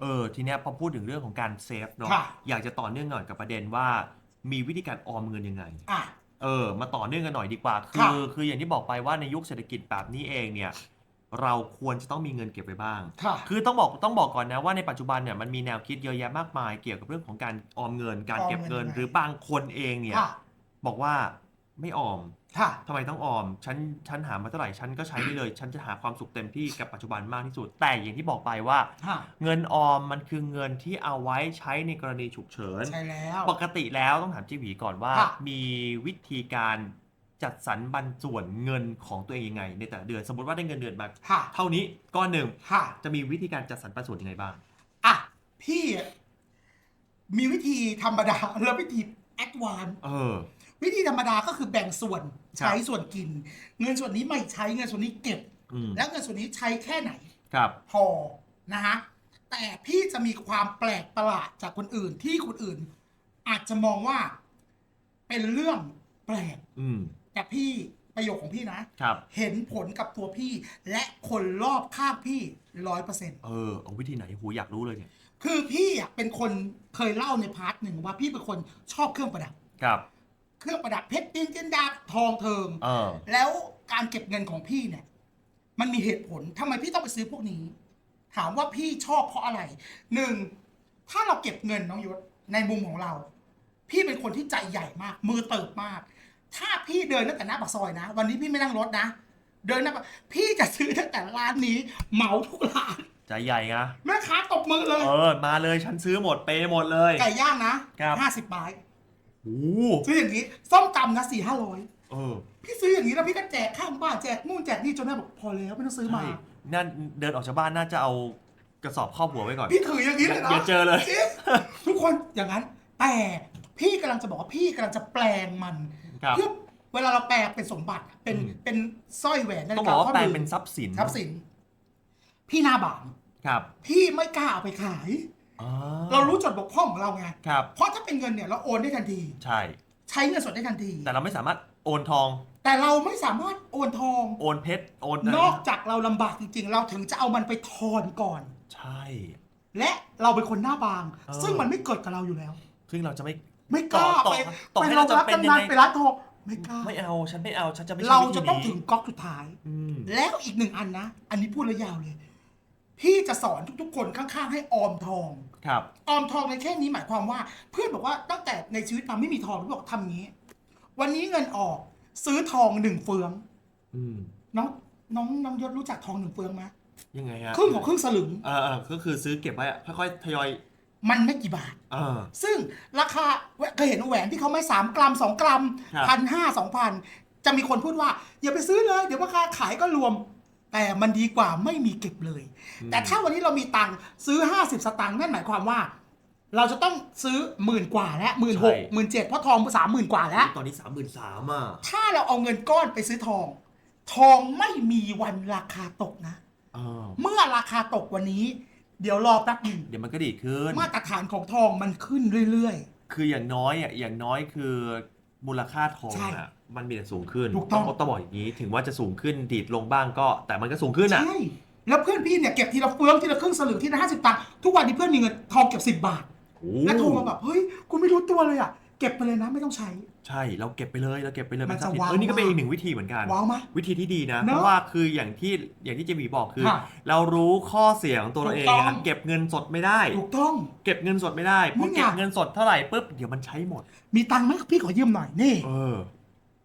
เออทีเนี้ยพอพูดถึงเรื่องของการเซฟเนาะค่ะ อยากจะต่อเนื่องหน่อยกับประเด็นว่ามีวิธีการออมเงินยังไง อะ เออมาต่อเนื่องกันหน่อยดีกว่าคืค่ะ อคืออย่างที่บอกไปว่าในยุคเศรษฐกิจแบบนี้เองเนี่ยเราควรจะต้องมีเงินเก็บไว้บ้าง ค่ะ คือต้องบอกต้องบอกก่อนนะว่าในปัจจุบันเนี่ยมันมีแนวคิดเยอะแยะมากมาย เกี่ยวกับเรื่องของการออมเงิน การเก็บเงิน ออมเงินยังไง หรือบางคนเองเนี่ยค่ะ บอกว่าไม่ออม ค่ะ ทำไมต้องออม ฉัน ฉันหามาเท่าไหร่ ฉันก็ใช้ได้เลย ฉันจะหาความสุขเต็มที่กับปัจจุบันมากที่สุด แต่อย่างที่บอกไปว่า ค่ะเงินออมมันคือเงินที่เอาไว้ใช้ในกรณีฉุกเฉิน ใช่แล้ว ปกติแล้วต้องถามจีหวีก่อนว่า ค่ะ มีวิธีการจัดสรรบรรส่วนเงินของตัวเองยังไง ในแต่ละเดือน สมมติว่าได้เงินเดือนมาค่ะ เท่านี้ก้อนหนึ่ง ค่ะ จะมีวิธีการจัดสรรปันส่วนยังไงบ้าง อะ พี่ มีวิธีธรรมดา และวิธีแอดวานเออ วิธีธรรมดาก็คือแบ่งส่วนครับ ใช้ส่วนกิน เงินส่วนนี้ไม่ใช้เงินส่วนนี้เก็บอืมแล้วเงินส่วนนี้ใช้แค่ไหนครับพอนะฮะแต่พี่จะมีความแปลกประหลาดจากคนอื่นที่คนอื่น อาจจะมองว่าเป็นเรื่องแปลกอืมแต่พี่ประโยคของพี่นะครับเห็นผลกับตัวพี่ และคนรอบข้างพี่ร้อยเปอร์เซ็นต์เออเอาวิธีไหนหูอยากรู้เลยเนี่ย คือพี่อะเป็นคนเคยเล่าในพาร์ทหนึ่งว่าพี่เป็นคนชอบเครื่องประดับ ครับ เครื่องประดับเพชรดินจินดาทองเทิงเออ แล้วการเก็บเงินของพี่เนี่ย มันมีเหตุผลทำไมพี่ต้องไปซื้อพวกนี้ ถามว่าพี่ชอบเพราะอะไรหนึ่งถ้าเราเก็บเงินน้องยศในมุมของเรา พี่เป็นคนที่ใจใหญ่มาก มือเติบมาก ถ้าพี่เดินตั้งแต่หน้าปากซอยนะ วันนี้พี่ไม่นั่งรถนะ เดินหน้าปากพี่จะซื้อตั้งแต่ร้านนี้ เหมาทุกร้าน ใจใหญ่นะแม่ค้าตบมือเลย เออ มาเลยฉันซื้อหมดเปย์หมดเลย ไก่ย่างนะครับ ห้าสิบบาท โอ้โหซื้ออย่างนี้ส้มตำนะสี่ห้าร้อยเออพี่ซื้ออย่างนี้แล้วพี่ก็แจกข้างบ้านแจกนู่นแจกนี่จนแม่บอกพอแล้วไม่ต้องซื้อมา ใช่นั่นเดินออกจากบ้านน่าจะเอากระสอบครอบหัวไว้ก่อน พี่ถืออย่างนี้เลยนะอย่าเจอเลย จริงทุกคนอย่างนั้น แต่พี่กำลังจะบอกว่าพี่กำลังจะแปลงมันครับ เพื่อเวลาเราแปลงเป็นสมบัติเป็นอืม เป็นสร้อยแหวนนาต้อฬิงบกาอกว่าข้อแปลงมือเป็นทรัพย์สินทรัพย์สิน พี่หน้าบาง ครับ พี่ไม่กล้าเอาไปขาย อ๋อเรารู้จุดบกพร่องของเราไง ครับ เพราะถ้าเป็นเงินเนี่ยเราโอนได้ทันที ใช่ ใช้เงินสดได้ทันที แต่เราไม่สามารถโอนทอง แต่เราไม่สามารถโอนทอง โอนเพชร โอนนอกจากเราลำบากจริงๆ เราถึงจะเอามันไปทอนก่อน ใช่ และเราเป็นคนหน้าบาง เออ ซึ่งมันไม่เกิดกับเราอยู่แล้ว ซึ่งเราจะไม่ ไม่กล้าต่อไปต่อไปให้โรเรางจะรับเป็นกำยันังนไงไปร้านทองไม่กล้า ไม่เอา ฉันไม่เอา ฉันจะไม่ใช่เราวิธีจะต้องนี้ถึงก๊อกสุดท้าย อืม แล้วอีกหนึ่งอันนะ อันนี้พูดระยาวเลย พี่จะสอนทุกๆ คนข้างๆ ให้ออมทอง ครับ ออมทองในแค่นี้หมายความว่า เพื่อนบอกว่าตั้งแต่ในชีวิตมาไม่มีทองพี่บอกทำอย่างนี้ วันนี้เงินออกซื้อทองหนึ่งเฟือง อืมน้องน้องน้องยศรู้จักทองหนึ่งเฟืองไหมยังไงฮะครึ่งของครึ่งสลึง เออเออก็คือซื้อเก็บไว้อะค่อยๆทยอยมันไม่กี่บาท เออ ซึ่งราคาเคยเห็นแหวนที่เขาไม่สามกรัมสองกรัมครับ พันห้าสองพันจะมีคนพูดว่า อย่าไปซื้อเลย เดี๋ยวราคาขายก็รวม แต่มันดีกว่าไม่มีเก็บเลย แต่ถ้าวันนี้เรามีตังค์ซื้อ 50 สตางค์นั่นหมายความว่า เราจะต้องซื้อหมื่นกว่าและหมื่นหกหมื่นเจ็ดเพราะทองสามหมื่นกว่าแล้ว ตอนนี้สามหมื่นสามอะถ้าเราเอาเงินก้อนไปซื้อทอง ทองไม่มีวันราคาตกนะเออเมื่อราคาตกวันนี้ เดี๋ยวรอแป๊บหนึ่งเดี๋ยวมันก็ดีขึ้น มาตรฐานของทองมันขึ้นเรื่อยคืออย่างน้อยอะอย่างน้อยคือ มูลค่าทองใช่อะมันมีแต่สูงขึ้นถูกต้อง ต้องบอกอย่างนี้ถึงว่าจะสูงขึ้นดีดลงบ้างก็ แต่มันก็สูงขึ้นๆอะ ใช่ แล้วเพื่อนพี่เนี่ยเก็บทีละเฟืองทีละครึ่งสลึงทีละห้าสิบตังค์ทุกวันนี้เพื่อนมีเงินทองเก็บสิบบาทโอ้แล้วโทรมาแบบเฮ้ยกูไม่รู้ตัวเลยอะ เก็บไปเลยนะไม่ต้องใช้ ใช่เราเก็บไปเลยเราเก็บไปเลยมันเป็นทรัพย์สินจะว้าวเออนี่ก็เป็นมากอีกหนึ่งวิธีเหมือนกัน ว้าวมะวิธีที่ดีนะ เนอะเพราะว่าคืออย่างที่อย่างที่เจมีบอกคือ ค่ะเรารู้ข้อเสียของตัวเราถูเอกงต้องอะเก็บเงินสดไม่ได้ ถูกต้อง เก็บเงินสดไม่ได้พอนี่ไง เก็บเงินสดเท่าไหร่ปุ๊บเดี๋ยวมันใช้หมด มีตังค์ไหมพี่ขอยืมหน่อยนี่ เอออ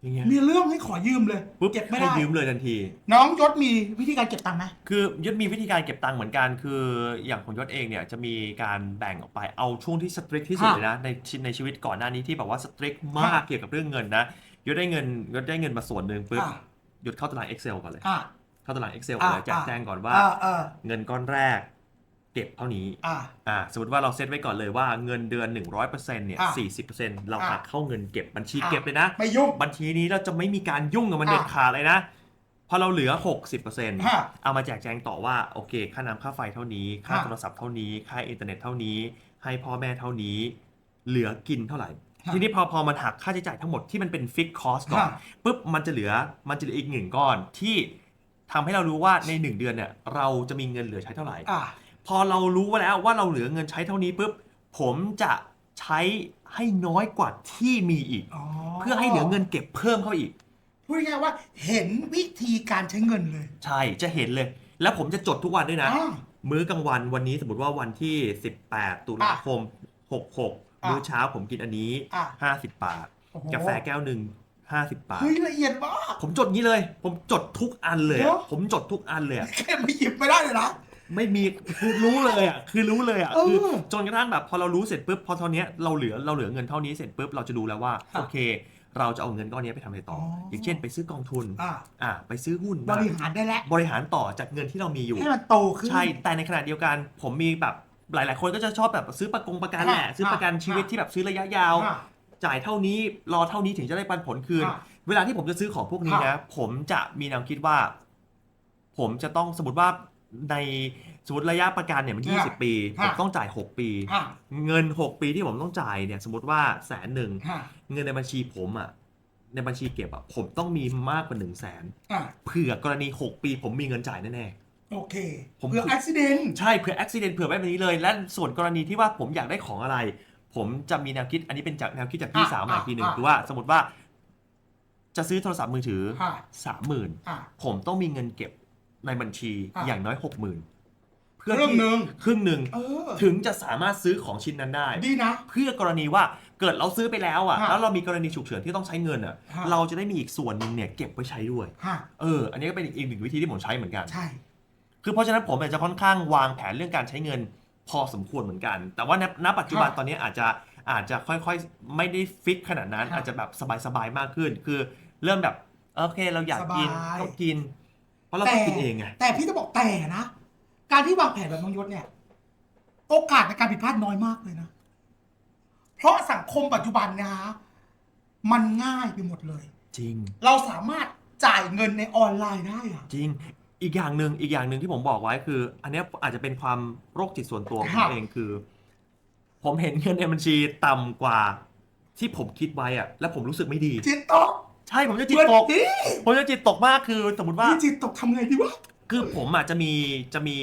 ย่างเงี้ยมีเรื่องให้ขอยืมเลยปุ๊บเก็บไม่ให้ได้ยืมเลยทันที น้องยศมีวิธีการเก็บตังค์ไหมคือยศมีวิธีการเก็บตังค์เหมือนกัน คืออย่างของยศเองเนี่ยจะมีการแบ่งออกไปเอาช่วงที่สตริกที่สุดค่ะเลยนะในชีในชีวิตก่อนหน้านี้ที่แบบว่าสตริกมากค่ะเกี่ยวกับเรื่องเงินนะยศได้เงินยศได้เงินมาส่วนหนึ่งปุ๊บอะยศเข้าตาราง Excel ก่อนเลยอะเข้าตาราง Excel อะก่อนเลยแจกอะแจงก่อนว่าอ่าอ่า เงินก้อนแรก เก็บเท่านี้อ่า อ่าสมมติว่าเราเซตไว้ก่อนเลยว่าเงินเดือน 100%เนี่ยอะ40%เราอะหักเข้าเงินเก็บบัญชีอะ เก็บเลยนะ ไม่ยุ่ง บัญชีนี้เราจะไม่มีการยุ่งกับมันเด็ดอะขาดเลยนะ พอเราเหลือฮะ60%เอามาแจกแจงต่อว่าโอเค ค่าน้ำค่าไฟเท่านี้ ค่าฮะโทรศัพท์เท่านี้ ค่าอินเทอร์เน็ตเท่านี้ ให้พ่อแม่เท่านี้ เหลือกินเท่าไหร่ ฮะทีนี้พอพอมันหักค่าใช้จ่ายทั้งหมดที่มันเป็นฟิกคอสก่อนฮะ ปุ๊บมันจะเหลือมันจะเหลืออีกหนึ่งก้อนที่ทำให้เรารู้ว่าในหนึ่งเดือนเนี่ยเราจะมีเงินเหลือใช้เท่าไหร่ อ่า พอเรารู้แล้วว่าเราเหลือเงินใช้เท่านี้ปุ๊บผมจะใช้ให้น้อยกว่าที่มีอีก เพื่อให้เหลือเงินเก็บเพิ่มเข้าไปอีกพูดง่ายๆว่าเห็นวิธีการใช้เงินเลย ใช่จะเห็นเลย แล้วผมจะจดทุกวันด้วยนะอ่ามื้อกลางวันวันนี้สมมติว่าวันที่ 18 ตุลาคม 66 อะมื้อเช้าผมกินอันนี้ อะ 50 บาท โอ้โหกาแฟแก้วหนึ่ง50 บาท เฮ้ยละเอียดมาก ผมจดงี้เลย ผมจดทุกอันเลยอะเหรอ ผมจดทุกอันเลยอะ แค่ไม่หยิบไม่ได้เลยนะ ไม่มีคือรู้เลยอะคือรู้เลยอะเออคือจนกระทั่งแบบพอเรารู้เสร็จปุ๊บพอเท่านี้เราเหลือเราเหลือเงินเท่านี้เสร็จปุ๊บเราจะดูแล้วว่าค่ะโอเค เราจะเอาเงินก้อนนี้ไปทำอะไรต่ออออย่างเช่นไปซื้อกองทุนอ่าอ่าไปซื้อหุ้นบริหารได้แล้วบริหารต่อจากเงินที่เรามีอยู่ให้มันโตขึ้นใช่แต่ในขณะเดียวกัน ผมมีแบบหลาย ๆ คนก็จะชอบแบบซื้อประกงประกันแหละค่ะซื้อประกันชีวิตค่ะที่แบบซื้อระยะยาวอ่าจ่ายเท่านี้รอเท่านี้ถึงจะได้ปันผลคืนค่ะเวลาที่ผมจะซื้อของพวกนี้ค่ะนะผมจะมีแนวคิดว่า ผมจะต้องสมมติว่า ในสมมติระยะประกันเนี่ยมันค่ะ20ปีค่ะผมต้องจ่าย6ปีอ่าเงิน6ปีที่ผมต้องจ่ายเนี่ยสมมติว่าแสนหนึ่งอ่าเงินในบัญชีผมอะในบัญชีเก็บอะผมต้องมีมากกว่า1นึ่งแสนอ่าเผื่อกรณี6ปีผมมีเงินจ่ายแน่ๆโอเคผมเผื่ออุบิเหตุใช่เผื่ออุบิเหตุเผื่อไว้แบบนี้เลย และส่วนกรณีที่ว่าผมอยากได้ของอะไร ผมจะมีแนวคิดอันนี้เป็นจากแนวคิดจากพี่อะสาวมาอีกทีหนึ่งอะคือว่าสมมติว่า จะซื้อโทรศัพท์มือถือค่ะสามหมื่นอ่าผมต้องมีเงินเก็บ ในบัญชีอะ อย่างน้อยหกหมื่นครึ่งหนึ่งครึ่งหนึ่งเออ ถึงจะสามารถซื้อของชิ้นนั้นได้ ดีนะ เพื่อกรณีว่าเกิดเราซื้อไปแล้วอะฮะแล้วเรามีกรณีฉุกเฉินที่ต้องใช้เงินอะ ฮะ เราจะได้มีอีกส่วนหนึ่งเนี่ยเก็บไว้ใช้ด้วย ฮะเออ อันนี้ก็เป็นอีกหนึ่งวิธีที่ผมใช้เหมือนกัน ใช่ คือเพราะฉะนั้นผมอาจจะค่อนข้างวางแผนเรื่องการใช้เงินพอสมควรเหมือนกัน แต่ว่าณณปัจจุบันครับตอนนี้อาจจะอาจจะค่อยๆ ไม่ได้ฟิกขนาดนั้น ครับอาจจะแบบสบายๆ มากขึ้น คือเริ่มแบบ โอเคเราอยากกินสบาย ก็กิน เพราะเราก็กินเองไงแต่พี่จะบอกแต่นะ การที่วางแผนแบบน้องยศเนี่ย โอกาสในการผิดพลาดน้อยมากเลยนะ เพราะสังคมปัจจุบันนะฮะมันง่ายไปหมดเลย จริง เราสามารถจ่ายเงินในออนไลน์ได้อะจริง อีกอย่างหนึ่งอีกอย่างหนึ่งที่ผมบอกไว้คือ อันเนี้ยอาจจะเป็นความโรคจิตส่วนตัวของผมเองคือ ผมเห็นเงินในบัญชีต่ำกว่า ที่ผมคิดไว้อะแล้วผมรู้สึกไม่ดี จิตตก ใช่ผมจะจิตเหมือนตก พี่ผมจะจิตตกมากคือสมมติว่า พี่จิตตกทำไงดีวะ คือผมอะจะมีจะมี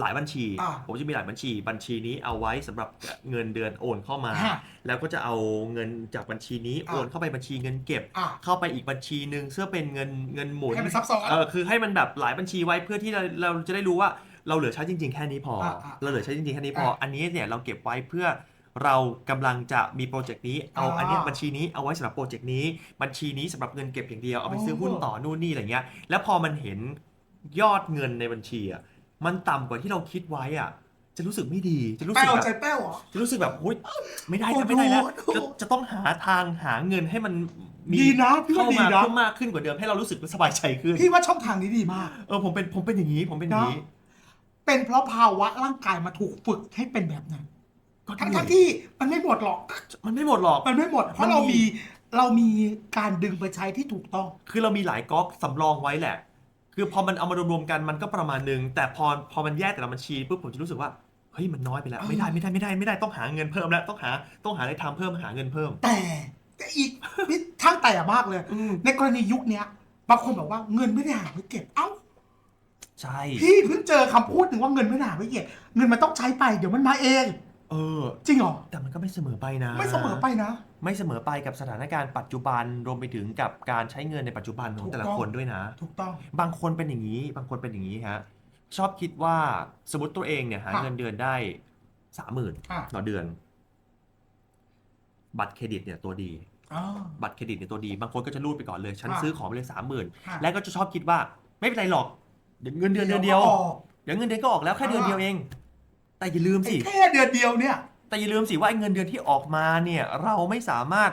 หลายบัญชี อ่าผมจะมีหลายบัญชี บัญชีนี้เอาไว้สำหรับเงินเดือนโอนเข้ามา ฮะแล้วก็จะเอาเงินจากบัญชีนี้อ่า โอนเข้าไปบัญชีเงินเก็บ อะ เข้าไปอีกบัญชีหนึ่งเพื่อเป็นเงินเงินหมุนให้มันซับซ้อนเออคือให้มันแบบหลายบัญชีไว้เพื่อที่เราเราจะได้รู้ว่าเราเหลือใช้จริง ๆ แค่นี้พออาอ่าเราเหลือใช้จริงๆแค่นี้พอ อ่าอันนี้เนี่ยเราเก็บไว้เพื่อ เรากำลังจะมีโปรเจกต์นี้ เอาอ่าอันเนี้ยบัญชีนี้เอาไว้สำหรับโปรเจกต์นี้ บัญชีนี้สำหรับเงินเก็บอย่างเดียว เอาไปซื้อหุ้นโอ้ต่อนู่นนี่อะไรเงี้ย แล้วพอมันเห็นยอดเงินในบัญชีอะ มันต่ำกว่าที่เราคิดไว้อะ จะรู้สึกไม่ดี จะรู้แป้สึกวแบบใจแป้วเหรอจะรู้สึกแบบอุ้ยไม่ได้โอ้แล้วไม่ได้แล้วโหจะจะต้องหาทางหาเงินให้มันมีดีนะพี่ว่าเข้าดีมานะเพิ่มมากขึ้นกว่าเดิมให้เรารู้สึกสบายใจขึ้น พี่ว่าช่องทางนี้ดีมาก เออผมเป็นผมเป็นอย่างนี้ผมเป็นอย่างนี้ เป็นเพราะภาวะร่างกายมาถูกฝึกให้เป็นแบบนั้นก็ ทั้งเหนื่ทั้องยที่มันไม่หมดหรอก มันไม่หมดหรอก มันไม่หมด เพราะมันมีเรามีเรามีการดึงไปใช้ที่ถูกต้อง คือเรามีหลายก๊อกสำรองไว้แหละ คือพอมันเอามารวมๆกันมันก็ประมาณนึง แต่พอพอมันแยกแต่ละบัญชีปุ๊บผมจะรู้สึกว่าเฮ้ยมันน้อยไปแล้วเออไม่ได้ไม่ได้ไม่ได้ไม่ได้ต้องหาเงินเพิ่มแล้วต้องหาต้องหาอะไรทำเพิ่มหาเงินเพิ่ม แต่แต่อีกนี่ทั้งแต่มากเลยอืมในกรณียุคเนี้ยบางคนบอกว่าเงินไม่ได้หาไว้เก็บเอ้าใช่พี่เพิ่งเจอคำพูดหนึ่งว่าเงินไม่ได้หาไว้เก็บเงินมันต้องใช้ไปเดี๋ยวมันมาเอง เออ จริงเหรอ แต่มันก็ไม่เสมอไปนะไม่เสมอไปนะ ไม่เสมอไปกับสถานการณ์ปัจจุบันรวมไปถึงกับการใช้เงินในปัจจุบันของแต่ละถูกต้องคนด้วยนะ ถูกต้อง บางคนเป็นอย่างนี้ บางคนเป็นอย่างนี้ฮะ ชอบคิดว่าสมมติตัวเองเนี่ยหาค่ะเงินเดือนได้สามหมื่นอะ ต่อเดือน บัตรเครดิตเนี่ยตัวดี อ๋อ บัตรเครดิตเนี่ยตัวดี บางคนก็จะรูดไปก่อนเลย ฉันค่ะ ซื้อของไปเลยสามหมื่นค่ะแล้วก็จะชอบคิดว่า ไม่เป็นไรหรอกเดี๋ยวเงินเดือนเดือนเดียวออก เดี๋ยวเงินเดือนก็ออกแล้วแค่เดือนอ่าเดียวเอง แต่อย่าลืมสิไอ้แค่เดือนเดียวเนี่ย แต่อย่าลืมสิว่าไอ้เงินเดือนที่ออกมาเนี่ยเราไม่สามารถ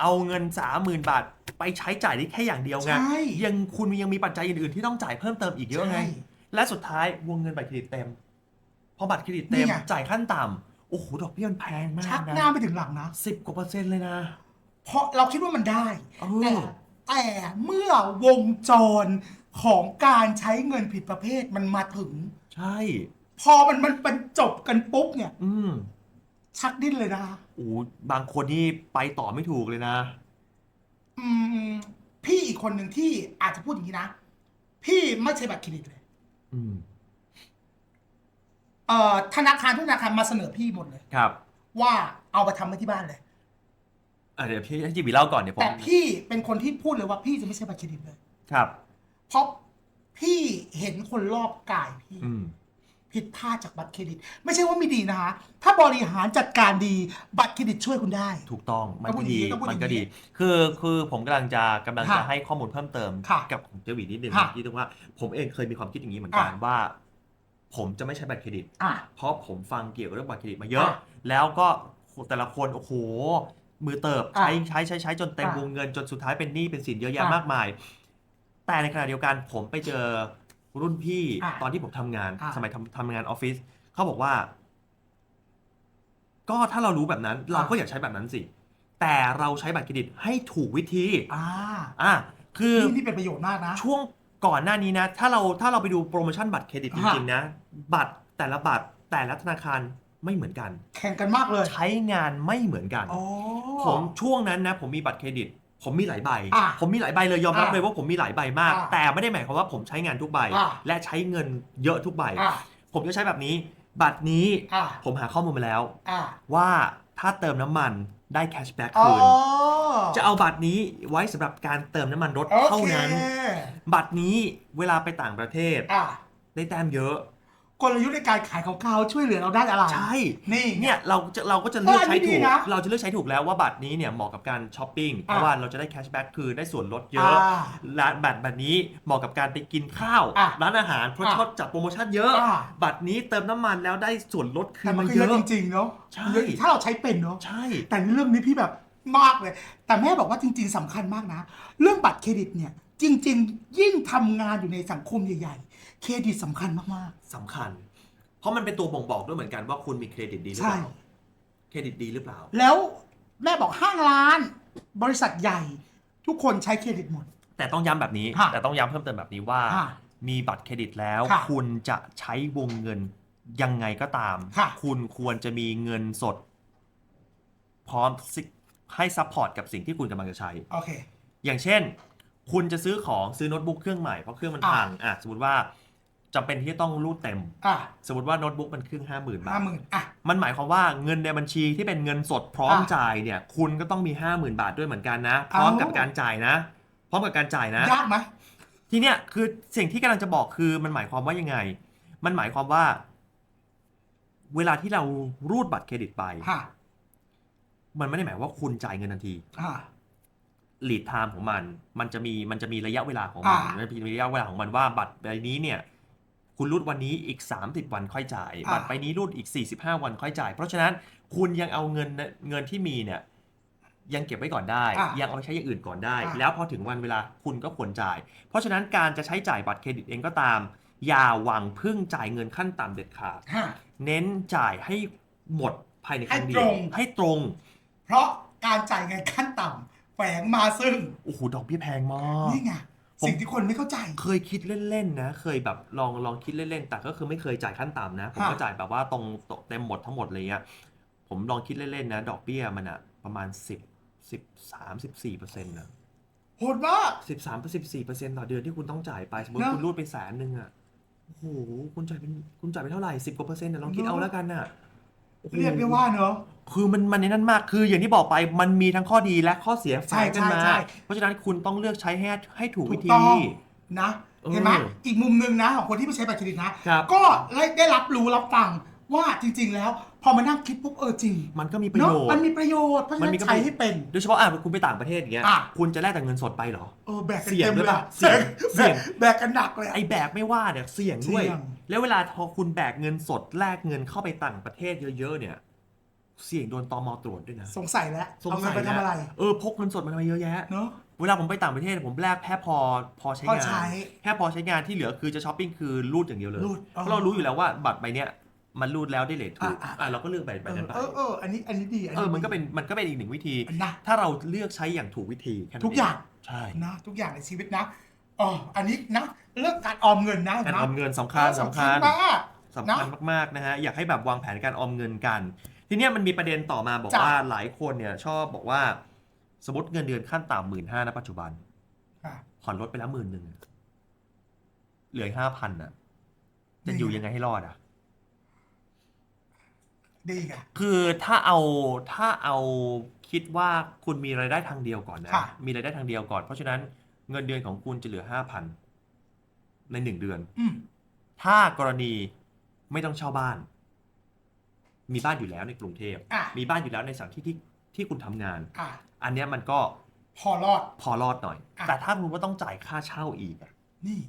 เอาเงินสามหมื่นบาท ไปใช้จ่ายได้แค่อย่างเดียวไงใช่ ยังคุณยังมีปัจจัยอื่นๆที่ต้องจ่ายเพิ่มเติมอีกเยอะไง ใช่ และสุดท้ายวงเงินบัตรเครดิตเต็ม พอบัตรเครดิตเต็ม นี่ไง จ่ายขั้นต่ำโอ้โหดอกเบี้ยมันแพงมาชักกหนะน้าไปถึงหลังนะ สิบกว่าเปอร์เซ็นต์เลยนะเพราะเราคิดว่ามันได้ เอแต่อแต่เมื่อวงจรของการใช้เงินผิดประเภทมันมาถึง ใช่ พอมันมันมันจบกันปุ๊บเนี่ย อืมชักดิ้นเลยนะโอ้บางคนนี่ไปต่อไม่ถูกเลยนะ อืม พี่อีกคนหนึ่งที่อาจจะพูดอย่างนี้นะ พี่ไม่ใช้บัตรเครดิตเลย อืม เอ่อธนาคารทุกธนาคารมาเสนอพี่หมดเลย ครับว่าเอาไปทำไว้ที่บ้านเลย อะเดี๋ยวพี่ให้จีบีเล่าก่อนเดี๋ยวผมแต่พี่เป็นคนที่พูดเลยว่าพี่จะไม่ใช้บัตรเครดิตเลย ครับ เพราะพี่เห็นคนรอบกายพี่ อืม ผิดพลาดจากบัตรเครดิต ไม่ใช่ว่าไม่ดีนะคะ ถ้าบริหารจัดการดีบัตรเครดิตช่วยคุณได้ ถูกต้องมันต้องพูก็ดอย่างดีนี้ต้องพูดมันก็อย่างนี้ดี คือคือผมกำลังจะกำลังจะค่ะให้ข้อมูลเพิ่มเติมค่ะกับของเจวีนิดนึงค่ะที่ตรงว่าผมเองเคยมีความคิดอย่างนี้เหมือนกันอะ ว่า ผมจะไม่ใช้บัตรเครดิต อะ เพราะผมฟังเกี่ยวกับเรื่องบัตรเครดิตมาเยอะ อะแล้วก็แต่ละคนโอ้โหมือเติบอะใช้ใช้ใช้ใช้จนเต็มอะวงเงินจนสุดท้ายเป็นหนี้เป็นสินเยอะแยะอะมากมาย แต่ในขณะเดียวกันผมไปเจอ รุ่นพี่อะตอนที่ผมทำงาน อะ สมัยทำทำงานออฟฟิศเขาบอกว่า ก็ถ้าเรารู้แบบนั้น เราก็อยากใช้แบบนั้นสิ แต่เราใช้บัตรเครดิตให้ถูกวิธีอ่าอะคือ นี่นี่เป็นประโยชน์มากนะ ช่วงก่อนหน้านี้นะ ถ้าเราถ้าเราไปดูโปรโมชั่นบัตรเครดิตจฮะ ริงๆนะ บัตรแต่ละบัตรแต่ละธนาคารไม่เหมือนกัน แข่งกันมากเลยใช้งานไม่เหมือนกัน อ๋อ ผมช่วงนั้นนะ ผมมีบัตรเครดิต ผมมีหลายใบ อะผมมีหลายใบเลยยอมรับอะเลยว่าผมมีหลายใบมาก อะแต่ไม่ได้หมายความว่าผมใช้งานทุกใบ อะ และใช้เงินเยอะทุกใบ อะผมจะใช้แบบนี้ บัตรนี้อะผมหาข้อมูลมาแล้ว อะว่าถ้าเติมน้ำมันได้แคชแบ็กอ๋อคืน จะเอาบัตรนี้ไว้สำหรับการเติมน้ำมันรถโอเท่าเคนั้น บัตรนี้เวลาไปต่างประเทศ อะได้แต้มเยอะ กลยุทธ์ในการขายของเขาช่วยเหลือเราได้อะไร ใช่นี่ไง เนี่ยเราจะเราก็จะเลือกเอออันใช้นี้ถูดีกนะเราจะเลือกใช้ถูกแล้วว่าบัตรนี้เนี่ยเหมาะกับการช้อปปิ้งเพราะอะว่าเราจะได้แคชแบ็กคือได้ส่วนลดเยอะอ่าและบัตรแบบนี้เหมาะกับการไปกินข้าว อะร้านอาหารเพราะอะชอบจัดโปรโมชั่นเยอะ อะ บัตรนี้เติมน้ำมันแล้วได้ส่วนลดคืแต่นมัมานก็เยเยอะอะ จริงๆเนาะใช่ เยอะอีกถ้าเราใช้เป็นเนาะ ใช่ แต่เรื่องนี้พี่แบบมากเลย แต่แม่บอกว่าจริง ๆสำคัญมากนะ เรื่องบัตรเครดิตเนี่ย จริง ๆ ยิ่งทำงานอยู่ในสังคมใหญ่ๆ เครดิตสำคัญมาก สำคัญ เพราะมันเป็นตัวบ่งบอกด้วยเหมือนกันว่าคุณมีเครดิตดีหรือเปล่า ใช่ เครดิตดีหรือเปล่า ๆ แล้วแม่บอกห้างร้าน บริษัทใหญ่ ทุกคนใช้เครดิตหมด แต่ต้องย้ำแบบนี้ ค่ะแต่ต้องย้ำเพิ่มเติมแบบนี้ว่า ค่ะมีบัตรเครดิตแล้ว ค่ะคุณจะใช้วงเงินยังไงก็ตาม ค่ะ คุณควรจะมีเงินสด พร้อมสิให้ซัพพอร์ตกับสิ่งที่คุณกำลังจะใช้ โอเค อย่างเช่น คุณจะซื้อของซื้อโน้ตบุ๊กเครื่องใหม่เพราะเครื่องมันอะพังอะสมมติว่าจำเป็นที่จะต้องรูดเต็ม อะสมมติว่าโน้ตบุ๊กมันเครื่องห้าหมื่นบาห้าท หมื่นอะ มันหมายความว่าเงินในบัญชีที่เป็นเงินสดพร้อมอะจ่ายเนี่ย คุณก็ต้องมี 5 0,000 บาทด้วยเหมือนกันนะ พร้อมกับเอ้าการจ่ายนะ พร้อมกับการจ่ายนะ ยากไหม ทีเนี้ยคือสิ่งที่กำลังจะบอกคือมันหมายความว่ายังไง มันหมายความว่า เวลาที่เรารูดบัตรเครดิตไปค่ะมันไม่ได้หมายว่าคุณจ่ายเงินทันทีอะ ลีดไทม์ของมัน มันจะมีมันจะมีระยะเวลาของมันอ่ามันมีระยะเวลาของมันว่าบัตรใบนี้เนี่ยคุณรูดวันนี้อีก 30 วันค่อยจ่ายอ่าบัตรใบนี้รูดอีก 45 วันค่อยจ่าย เพราะฉะนั้นคุณยังเอาเงินเงินที่มีเนี่ยยังเก็บไว้ก่อนได้อะยังเอาไปใช้อย่างอื่นก่อนได้อะแล้วพอถึงวันเวลาคุณก็ควรจ่าย เพราะฉะนั้นการจะใช้จ่ายบัตรเครดิตเองก็ตาม อย่าหวังพึ่งจ่ายเงินขั้นต่ำเด็ดขาดฮะเน้นจ่ายให้หมดภายในครั้งเดียให้ตวรงให้ตรง เพราะการจ่ายเงินขั้นต่ำ แฝงมาซึ่ง โอ้โหดอกเบี้ยแพงมาก นี่ไงผมสิ่งที่คนไม่เข้าใจ เคยคิดเล่นๆนะ เคยแบบลองลองคิดเล่นๆแต่ก็คือไม่เคยจ่ายขั้นต่ำนะผมก็ฮะจ่ายแบบว่าตรงตรงเต็มหมดทั้งหมดเลยเงี้ยผมลองคิดเล่นๆนะ ดอกเบี้ยมันอะประมาณ10 13 14เปอร์เซ็นต์นะโหดมาก13 14เปอร์เซ็นต์ต่อเดือนที่คุณต้องจ่ายไปสมมติเนอะคุณรูดไปแสนหนึ่งอะโอ้โหคุณจ่ายเป็นคุณจ่ายไปเท่าไหร่10กว่าเปอร์เซ็นต์นะลองคิดเนอะเอาแล้วกันน่ะโอ้โห เรียกได้ว่าเนอะ คือมันมันในนั้นมากคืออย่างที่บอกไปมันมีทั้งข้อดีและข้อเสียแฝงกันมา ใช่ใช่เพราะฉะนั้นคุณต้องเลือกใช้ให้ให้ถูกถูวิกธี ต้องนะเออเห็นไหมอีกมุมหนึ่งนะของคนที่ไม่ใช้บัตรเครดิตนะครับ ก็ได้รับรู้รับฟัง ว่าจริง ๆ แล้ว พอมานั่งคิดปุ๊บเออจริงมันก็มีประเนาะโยชน์ มันมีประโยชน์เพราะฉะมันนั้มีนก็ใช้มีให้เป็น โดยเฉพาะอะคุณไปต่างประเทศอย่างเงี้ยอะ คุณจะแลกแต่เงินสดไปเหรอ เออแบกกันเสี่ยงเต็มด้วยเลยปะอะเสี่ยงแบเสี่ยกงแบกกันหนักเลยอะ ไอ้แบกไม่ว่าเนี่ยเสี่ยงด้วย เสี่ยง แล้วเวลาพอคุณแบกเงินสดแลกเงินเข้าไปต่างประเทศเยอะๆเนี่ย เสี่ยงโดนตมตรวจด้วยนะสงสัยแล้วสงเอาเงิสันยไปทำอะไรนเออพกเงินสดมาทำไมเยอะแยะ เนาะ เวลาผมไปต่างประเทศผมแลกแค่พอพอใช้พองาใช้นแค่พอใช้งานที่เหลือคือจะช้อปปิ้งคือรูดอย่างเดียวเลยรูดอ๋อ เพราะเรารู้อยู่แล้วว่าบัตรใบเนี้ย มันรูดแล้วได้เลทถูกอะอะ อะเราก็เลือกใบใบเอนั้อนไปเออเอออันนี้อันนี้ดีเออมันก็เป็นมันก็เป็นอีกหนึ่งวิธี นะถ้าเราเลือกใช้อย่างถูกวิธีแค่นั้นทุกอย่างใช่นะทุกอย่างในชีวิตนะอ๋ออันนี้นะเรื่องการออมเงินนะการนะออมเงินสำคัญเออสำคัญ มาก สำคัญมากๆนะฮะอยากให้แบบวางแผนการออมเงินกัน ทีเนี้ยมันมีประเด็นต่อมาบอกจ้ะ ว่าหลายคนเนี่ยชอบบอกว่า สมมติเงินเดือนขั้นต่ำหมื่นห้านะปัจจุบันค่ะ ผ่อนรถไปแล้วหมื่นหนึ่งเหลือห้าพันอะ จะอยู่ยังไงให้รอดอะ ดีไง คือถ้าเอาถ้าเอาคิดว่าคุณมีรายได้ทางเดียวก่อนนะ ค่ะ มีรายได้ทางเดียวก่อน เพราะฉะนั้นเงินเดือนของคุณจะเหลือห้าพันในหนึ่งเดือน อืมถ้ากรณีไม่ต้องเช่าบ้าน มีบ้านอยู่แล้วในกรุงเทพ อะมีบ้านอยู่แล้วในสถานที่ที่ที่คุณทำงาน อะอันเนี้ยมันก็พอรอด พอรอดหน่อย อะ แต่ถ้าคุณว่าต้องจ่ายค่าเช่าอีกอะนี่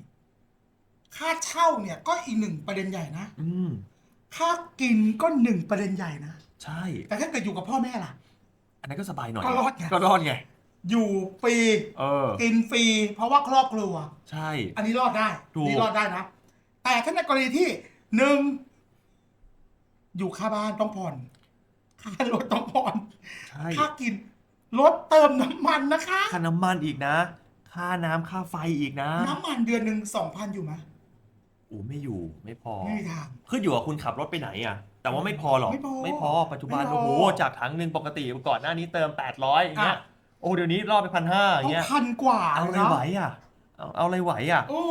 ค่าเช่าเนี่ยก็อีกหนึ่งประเด็นใหญ่นะ อืม ค่ากินก็หนึ่งประเด็นใหญ่นะ ใช่ แต่ถ้าเกิดอยู่กับพ่อแม่ล่ะ อันนั้นก็สบายหน่อยก็รอดไง ก็รอดไง อยู่ฟรีเออ กินฟรี เพราะว่าครอบครัว ใช่ อันนี้รอดได้ถูก นี่รอดได้นะ แต่ถ้าในกรณีที่หนึ่งอยู่ค่าบ้านต้องผ่อน ค่ารถต้องผ่อน ใช่ ค่ากินรถเติมน้ำมันนะคะ ค่าน้ำมันอีกนะ ค่าน้ำค่าไฟอีกนะ น้ำมันเดือนหนึ่งสองพันอยู่ไหมโอ้ไม่อยู่ไม่พอ ไม่มีทาง ขึ้นอยู่กับคุณขับรถไปไหนอะ แต่ว่าไม่พอหรอกไม่พอปัจจุบันไม่พอ โอ้โหจากถังหนึ่งปกติก่อนหน้านี้เติม 800อย่างเงี้ยอะโอ้เดี๋ยวนี้รอบไปพันห้าอย่างต้องเงี้ยพันกว่าเอาอะไรนะไหวอะเอาเอาอะไรไหวอะโอ้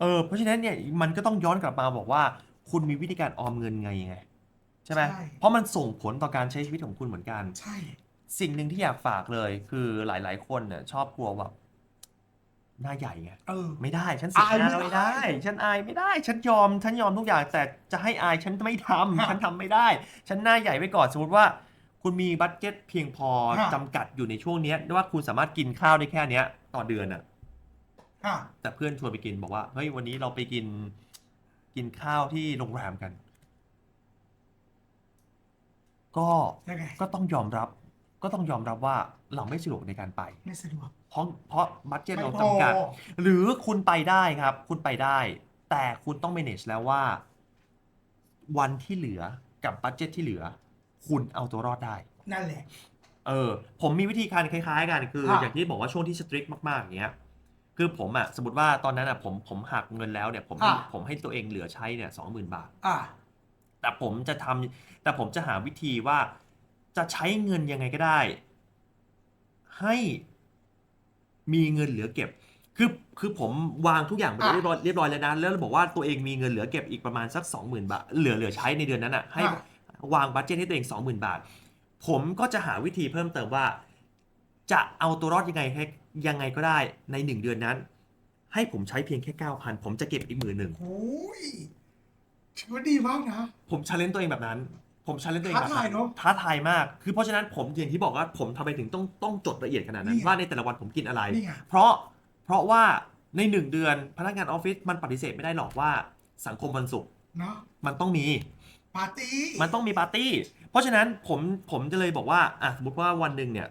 เออเพราะฉะนั้นเนี่ยมันก็ต้องย้อนกลับมาบอกว่า คุณมีวิธีการออมเงินไงไงใช่ไหมเพราะมันส่งผลต่อการใช้ชีวิตของคุณเหมือนกัน ใช่ สิ่งหนึ่งที่อยากฝากเลยคือหลาย ๆ คนเนี่ยชอบกลัวแบบ หน้าใหญ่ไงเออ ไม่ได้ฉันเสียอายหไม่น้าไม่ได้ ได้ ฉันอายไม่ได้ ฉันยอม ฉันยอมทุกอย่างแต่จะให้อายฉันไม่ทำฮะฉันทำไม่ได้ ฉันหน้าใหญ่ไว้ก่อนสมมติว่า คุณมีบัตเจ็ตเพียงพอฮะ จำกัดอยู่ในช่วงเนี้ยว่าคุณสามารถกินข้าวได้แค่เนี้ย ต่อเดือนอะอะ แต่เพื่อนชวนไปกินบอกว่าเฮ้ยวันนี้เราไปกิน กินข้าวที่โรงแรมกัน ก็ยังไงก็ต้องยอมรับ ก็ต้องยอมรับว่าเราไม่สะดวกในการไป ไม่สะดวก เพราะเพราะบัตเจ็ตไม่เราพอจำกัด หรือคุณไปได้ครับ คุณไปได้ แต่คุณต้อง manage แล้วว่า วันที่เหลือกับบัตเจ็ตที่เหลือ คุณเอาตัวรอดได้ นั่นแหละ เออ ผมมีวิธีการคล้ายๆ กันคือค่ะอย่างที่บอกว่าช่วงที่สตริกมากๆอย่างเงี้ยคือผมอะสมมติว่าตอนนั้นอะผมผมหักเงินแล้วเนี่ย ผมค่ะผมให้ตัวเองเหลือใช้เนี่ยสองหมื่นบาทอะแต่ผมจะทำแต่ผมจะหาวิธีว่าจะใช้เงินยังไงก็ได้ ให้ มีเงินเหลือเก็บ คือคือผมวางทุกอย่างไปอะเรียบร้อยเรียบร้อยแล้วนะแล้วบอกว่าตัวเองมีเงินเหลือเก็บอีกประมาณสักสองหมื่นบาทเหลือเหลือใช้ในเดือนนั้นอะให้อะวางบัตเจตให้ตัวเองสองหมื่นบาท ผมก็จะหาวิธีเพิ่มเติมว่า จะเอาตัวรอดยังไงให้ยังไงก็ได้ในหนึ่งเดือนนั้น ให้ผมใช้เพียงแค่เก้าพันผมจะเก็บอีกหมื่นหนึ่งโอ้ยถือว่าดีมากนะ ผมชาเลนตัวเองแบบนั้น ผมชาเลนตัวเองแบบท้าทายเนอะท้าทายมาก คือเพราะฉะนั้นผมอย่างที่บอกว่าผมทำไมถึงต้องต้องจดละเอียดขนาดนั้นี่นไง ว่าในแต่ละวันผมกินอะไร นี่ไง เพราะเพราะว่าในหนึ่งเดือนพนักงานออฟฟิศมันปฏิเสธไม่ได้หรอกว่าสังคมวันศุกร์เนาะมันต้องมี ปาร์ตี้มันต้องมีปาร์ตี้ เพราะฉะนั้นผมผมจะเลยบอกว่าอะสมมติว่าวันหนึ่งเนี่ย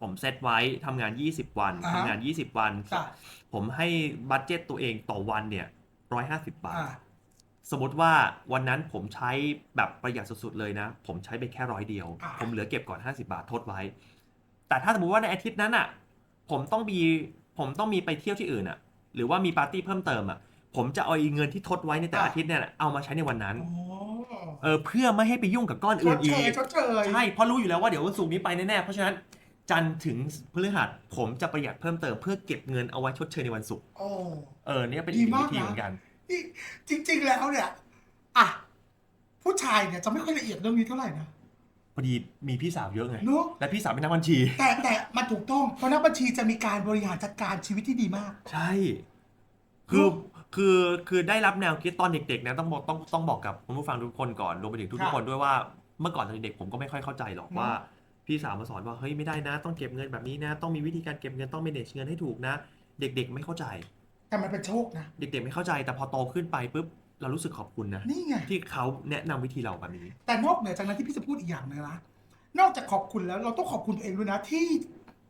ผมเซตไว้ทำงาน 20 วันอ่าฮะทำงาน 20 วันค่ะผมให้บัตเจ็ตตัวเองต่อวันเนี่ย 150 บาท อะ สมมติว่าวันนั้นผมใช้แบบประหยัดสุดๆเลยนะ ผมใช้ไปแค่ร้อยเดียวอ่าผมเหลือเก็บก่อน 50 บาททดไว้ แต่ถ้าสมมติว่าในอาทิตย์นั้นอะ ผมต้องมีผมต้องมีไปเที่ยวที่อื่นอะ หรือว่ามีปาร์ตี้เพิ่มเติมอะ ผมจะเอาไอ้เงินที่ทดไว้ในแต่ละอาทิตย์เนี่ยเอามาใช้ในวันนั้นโอ้เออเพื่อไม่ให้ไปยุ่งกับก้อนชอื่ดนเชอียกชดเชยใช่เพราะรู้อยู่แล้วว่าเดี๋ยววันศุกร์นี้ไปแน่ๆเพราะฉะนั้นจันทร์ถึงพฤหัสผมจะประหยัดเพิ่มเติมเพื่อเก็บเงินเอาไว้ชดเชยในวันศุกร์โอ้เออเนี่ยเป็นดีอีกมากวิธีนะเหมือนกันนี่ จริง ๆ แล้วเนี่ยอะผู้ชายเนี่ยจะไม่ค่อยละเอียดเรื่องนี้เท่าไหร่นะพอดีมีพี่สาวเยอะไงเนอะและพี่สาวเป็นนักบัญชี แต่แต่มันถูกต้องเพราะนักบัญชีจะมีการบริหารจัดการชีวิตที่ดีมาก ใช่ คือคือคือได้รับแนวคิดตอนเด็กๆนะต้องบอกต้องต้องบอกกับคุณผู้ฟังทุกคนก่อนรวมไปถึงครัทุกบๆคนด้วยว่าเมื่อก่อนตอนเด็กๆผมก็ไม่ค่อยเข้าใจหรอกเนอะว่า พี่สาวมาสอนว่าเฮ้ยไม่ได้นะ ต้องเก็บเงินแบบนี้นะ ต้องมีวิธีการเก็บเงินต้อง manage เงินให้ถูกนะ เด็ก ๆ ไม่เข้าใจ แต่มันเป็นโชคนะ เด็กๆไม่เข้าใจแต่พอโตขึ้นไปปุ๊บเรารู้สึกขอบคุณนะนี่ไง ที่เขาแนะนำวิธีเราแบบนี้ แต่นอกเหนือจากนั้นที่พี่จะพูดอีกอย่างหนึงนะ นอกจากขอบคุณแล้วเราต้องขอบคุณตัวเองด้วยนะที่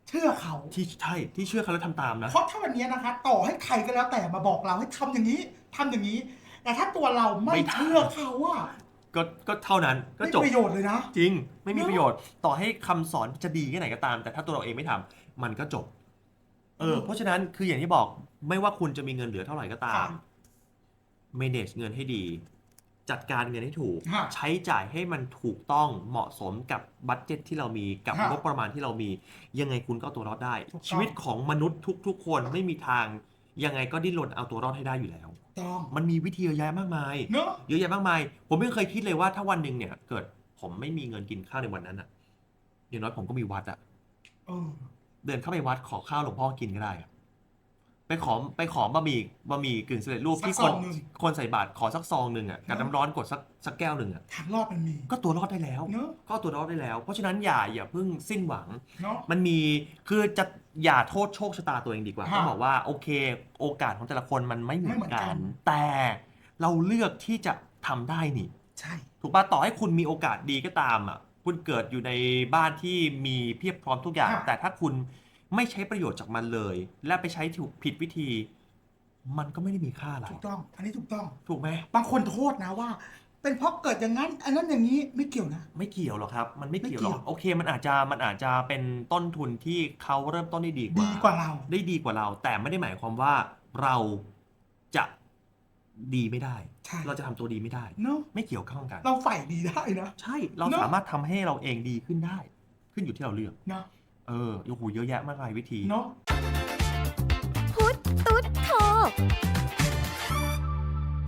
เชื่อเขา ที่ใช่ที่เชื่อเขาแล้วทำตามนะ เพราะถ้าวันนี้นะคะ ต่อให้ใครก็แล้วแต่มาบอกเราให้ทำอย่างนี้ทำอย่างนี้ แต่ถ้าตัวเราไม่ไม่ทำ เชื่อเขาอะก็ก็เท่านั้นก็ไม่จบประโยชน์เลยนะ จริง ไม่มีเนอะประโยชน์ต่อให้คำสอนจะดีแค่ไหนก็ตาม แต่ถ้าตัวเราเองไม่ทำมันก็จบ เอออืมเพราะฉะนั้นคืออย่างที่บอกไม่ว่าคุณจะมีเงินเหลือเท่าไหร่ก็ตามค่ะ manage เงินให้ดี จัดการเงินให้ถูก ฮะใช้จ่ายให้มันถูกต้องเหมาะสมกับบัตเจ็ตที่เรามีกับฮะงบประมาณที่เรามี ยังไงคุณก็เอาตัวรอดได้ ถูกต้อง ชีวิตของมนุษย์ทุก ๆ คนไม่มีทาง ยังไงก็ดิ้นรนเอาตัวรอดให้ได้อยู่แล้ว ต้องมันมีวิธีเยอะแยะมากมาย เนอะเยอะแยะมากมาย ผมไม่เคยคิดเลยว่าถ้าวันหนึ่งเนี่ย เกิดผมไม่มีเงินกินข้าวในวันนั้นอะอย่างน้อยผมก็มีวัดอะเออ เดินเข้าไปวัดขอข้าวหลวงพ่อกินก็ได้อะไปขอไปขอบะหมี่บะหมี่กึ่งสำเร็จรูปสักที่คซอนงหนึ่ง คนใส่บาตรขอสักซองหนึ่งอะกับเนอะน้ำร้อนกดสักสักแก้วหนึ่งอะทางรอดมันมีก็ตัวรอดได้แล้ว เนอะก็เอาตัวรอดได้แล้ว เพราะฉะนั้นอย่าอย่าเพิ่งสิ้นหวัง เนาะมันมีคือจะอย่าโทษโชคชะตาตัวเองดีกว่าฮะต้องบอกว่าโอเค โอกาสของแต่ละคนมันไม่เหมือไม่นเหมือนกักัน น แต่เราเลือกที่จะทำได้นี่ ใช่ ถูกป่ะต่อให้คุณมีโอกาสดีก็ตามอะ คุณเกิดอยู่ในบ้านที่มีเพียบพร้อมทุกอย่างค่ะแต่ถ้าคุณไม่ใช้ประโยชน์จากมันเลย และไปใช้ถูกผิดวิธี มันก็ไม่ได้มีค่าอะไรถูกต้อง อันนี้ถูกต้อง ถูกไหมบางคนโทษนะว่า เป็นเพราะเกิดอย่างนั้น อันนั้นอย่างนี้ไม่เกี่ยวนะ ไม่เกี่ยวหรอกครับ มันไม่เกี่ยวหรไม่อกเกี่ยวโอเค มันอาจจะมันอาจจะเป็นต้นทุนที่เขาเริ่มต้นได้ดีกว่าดีกว่าเรา ได้ดีกว่าเรา แต่ไม่ได้หมายความว่าเราจะ ดีไม่ได้ ใช่ เราจะทำตัวดีไม่ได้ เนาะไม่เกี่ยวข้องกัน เราใฝ่ดีได้นะ ใช่เราเนอะ สามารถทำให้เราเองดีขึ้นได้ ขึ้นอยู่ที่เราเลือก เนาะเออโอ้โหเยอะแยะมากมายวิธี เนาะ พุทธตุ๊ดโท